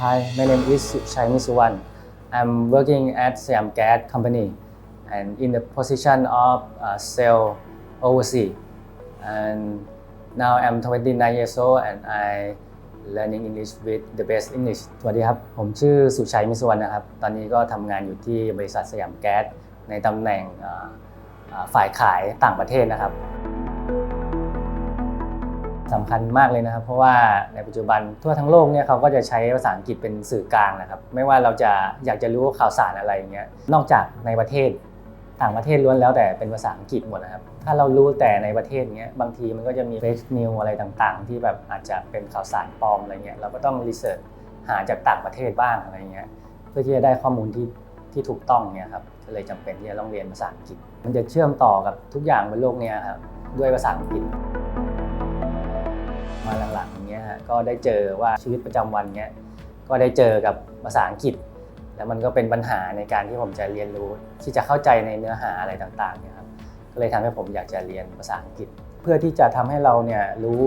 Hi, my name is Chinese One. I'm working at Siam Gas Company and in the position of uh, sales overseas. And now I'm 29 years old and I learning English with the best English สวัสดีครับ ผมชื่อสุชัยมิสวรรณนะครับ ตอนนี้ก็ทำงานอยู่ที่บริษัทสยามแก๊สในตำแหน่งฝ่ายขายต่างประเทศนะครับ สำคัญมากเลยนะครับ เพราะว่าในปัจจุบันทั่วทั้งโลกเนี่ยเขาก็จะใช้ภาษาอังกฤษเป็นสื่อกลางนะครับ ไม่ว่าเราจะอยากจะรู้ข่าวสารอะไรอย่างเงี้ยนอกจากในประเทศต่างประเทศล้วนแล้วแต่เป็นภาษาอังกฤษหมดนะครับ ถ้าเรารู้แต่ในประเทศเงี้ยบางทีมันก็จะมีเฟ e นิวอะไรต่างๆ ที่แบบอาจจะเป็นข่าวสารปลอมอะไรเงี้ยเราก็ต้องรีเสิร์ชหาจากต่างประเทศบ้างอะไรเงี้ยเพื่อที่จะได้ข้อมูลที่ที่ถูกต้องเนี่ยครับก็เลยจำเป็นที่จะต้องเรียนภาษาอังกฤษ มันจะเชื่อมต่อกับทุกอย่างบนโลกเนี้ยครับด้วยภาษาอังกฤษ มาหลังๆอย่างเงี้ยฮะก็ได้เจอว่าชีวิตประจำวันเนี้ยก็ได้เจอกับภาษาอังกฤษ แล้วมันก็เป็นปัญหาในการที่ผมจะเรียนรู้ที่จะเข้าใจในเนื้อหาอะไรต่างๆเนี่ยครับก็เลยทำให้ผมอยากจะเรียนภาษาอังกฤษ เพื่อที่จะทำให้เราเนี่ยรู้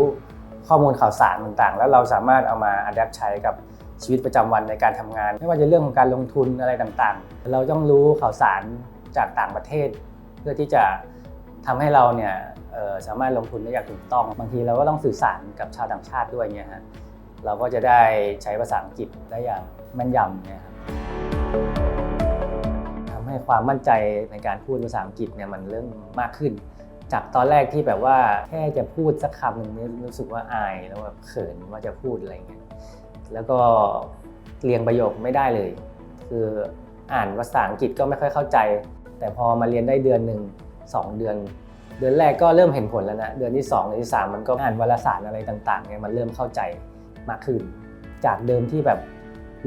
ข้อมูลข่าวสารต่างๆ แล้วเราสามารถเอามาอัดแอปใช้กับชีวิตประจำวันในการทำงาน ไม่ว่าจะเรื่องของการลงทุนอะไรต่างๆ เราต้องรู้ข่าวสารจากต่างประเทศ เพื่อที่จะ ทำให้เราเนี่ยสามารถลงทุนได้อย่างถูกต้อง บางทีเราก็ต้องสื่อสารกับชาวต่างชาติด้วยเนี่ยฮะเราก็จะได้ใช้ภาษาอังกฤษได้อย่างแม่นยำเนี่ยครับทำให้ความมั่นใจในการพูดภาษาอังกฤษเนี่ยมันเริ่มมากขึ้น จากตอนแรกที่แบบว่าแค่จะพูดสักคำหนึ่งนี่รู้สึกว่าอายแล้วแบบเขินว่าจะพูดอะไรเงี้ยแล้วก็เรียงประโยคไม่ได้เลย คืออ่านภาษาอังกฤษก็ไม่ค่อยเข้าใจ แต่พอมาเรียนได้เดือนหนึ่ง สองเดือน เดือนแรกก็เริ่มเห็นผลแล้วนะ เดือนที่2เดือนที่ 3 มันก็อ่านวารสารอะไรต่างๆเนี่ยมันเริ่มเข้าใจมากขึ้น จากเดิมที่แบบ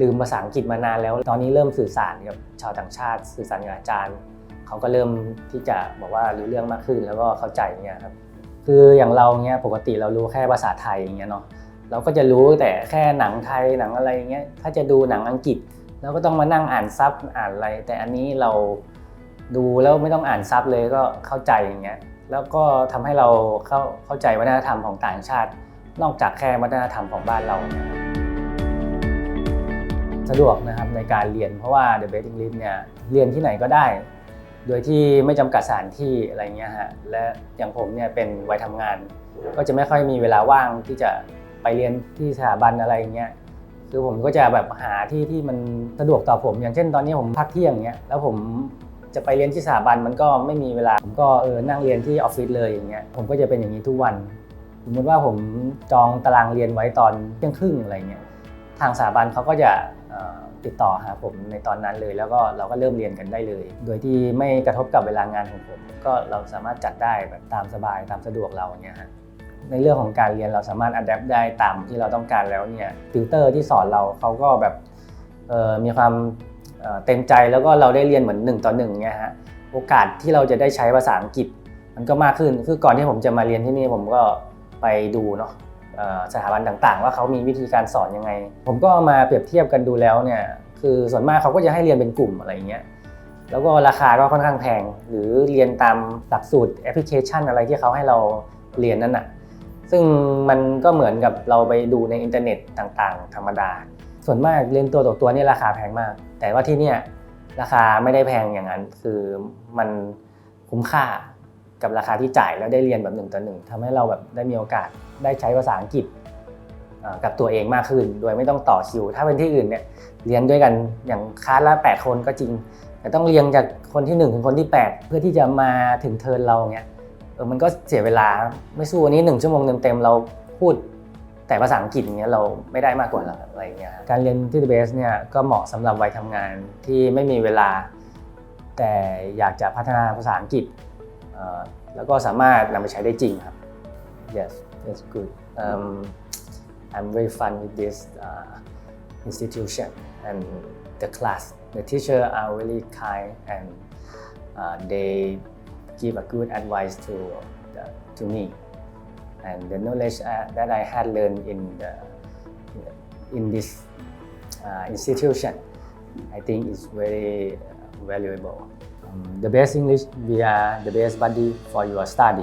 ลืมภาษาอังกฤษมานานแล้ว ตอนนี้เริ่มสื่อสารกับชาวต่างชาติ สื่อสารกับอาจารย์ เขาก็เริ่มที่จะบอกว่ารู้เรื่องมากขึ้นแล้วก็เข้าใจเนี่ยครับ คืออย่างเราเนี่ยปกติเรารู้แค่ภาษาไทยอย่างเงี้ยเนาะ เราก็จะรู้แต่แค่หนังไทยหนังอะไรเงี้ย ถ้าจะดูหนังอังกฤษเราก็ต้องมานั่งอ่านซับอ่านอะไร แต่อันนี้เรา ดูแล้วไม่ต้องอ่านซับเลยก็เข้าใจอย่างเงี้ยแล้วก็ทำให้เราเข้าเข้าใจวัฒนธรรมของต่างชาติ นอกจากแค่วัฒนธรรมของบ้านเรา สะดวกนะครับในการเรียนเพราะว่า The Best English เนี่ยเรียนที่ไหนก็ได้ โดยที่ไม่จำกัดสถานที่อะไรเงี้ยฮะและอย่างผมเนี่ยเป็นวัยทำงาน ก็จะไม่ค่อยมีเวลาว่างที่จะไปเรียนที่สถาบันอะไรเงี้ยคือผมก็จะแบบหาที่ที่มันสะดวกต่อผม อย่างเช่นตอนนี้ผมพักเที่ยงเงี้ยแล้วผม จะไปเรียนที่สถาบันมันก็ไม่มีเวลา ผมก็เออนั่งเรียนที่ออฟฟิศเลยอย่างเงี้ยผมก็จะเป็นอย่างนี้ทุกวัน สมมติว่าผมจองตารางเรียนไว้ตอนเที่ยงครึ่งอะไรเงี้ยทางสถาบันเขาก็จะติดต่อหาผมในตอนนั้นเลย แล้วก็เราก็เริ่มเรียนกันได้เลย โดยที่ไม่กระทบกับเวลางานของผม ก็เราสามารถจัดได้แบบตามสบายตามสะดวกเราอย่างเงี้ยฮะในเรื่องของการเรียนเราสามารถอัดแอปได้ตามที่เราต้องการแล้วเนี่ยติวเตอร์ที่สอนเราเขาก็แบบเออมีความ เต็มใจแล้วก็เราได้เรียนเหมือนหนึ่งต่อหนึ่งเนี่ยฮะโอกาสที่เราจะได้ใช้ภาษาอังกฤษ มันก็มากขึ้นคือก่อนที่ผมจะมาเรียนที่นี่ผมก็ไปดูเนาะสถาบันต่างๆ ว่าเขามีวิธีการสอนยังไง ผมก็มาเปรียบเทียบกันดูแล้วเนี่ยคือส่วนมากเขาก็จะให้เรียนเป็นกลุ่มอะไรอย่างเงี้ยแล้วก็ราคาก็ค่อนข้างแพง หรือเรียนตามหลักสูตรแอปพลิเคชันอะไรที่เขาให้เราเรียนนั่นน่ะซึ่งมันก็เหมือนกับเราไปดูในอินเทอร์เน็ตต่างๆ ธรรมดา ส่วนมากเรียนตัวต่อตัวนี่ราคาแพงมาก แต่ว่าที่เนี่ยราคาไม่ได้แพงอย่างนั้น คือมันคุ้มค่ากับราคาที่จ่ายแล้วได้เรียนแบบหนึ่งต่อหนึ่งทำให้เราแบบได้มีโอกาสได้ใช้ภาษาอังกฤษกับตัวเองมากขึ้น โดยไม่ต้องต่อคิว ถ้าเป็นที่อื่นเนี่ยเรียนด้วยกันอย่างคลาสละ 8 คนก็จริง แต่ต้องเรียงจากคนที่ 1 ถึงคนที่ 8 เพื่อที่จะมาถึงเทิร์นเราเนี่ยเออมันก็เสียเวลาไม่สู้วันนี้หนึ่งชั่วโมงเต็มๆเราพูด แต่ภาษาอังกฤษเงี้ยเราไม่ได้มากกว่าหรอกอะไรเงี้ยการเรียนที่ The Base เนี่ยก็เหมาะสำหรับวัยทำงานที่ไม่มีเวลา แต่อยากจะพัฒนาภาษาอังกฤษแล้วก็สามารถนำไปใช้ได้จริงครับ yes it's good um, I'm very fun with this uh, institution and the class the teacher are really kind and uh, they give a good advice to the, to me and the knowledge uh, that I had learned in the in this uh, institution I think is very valuable. Um, the best English we are the best buddy for your study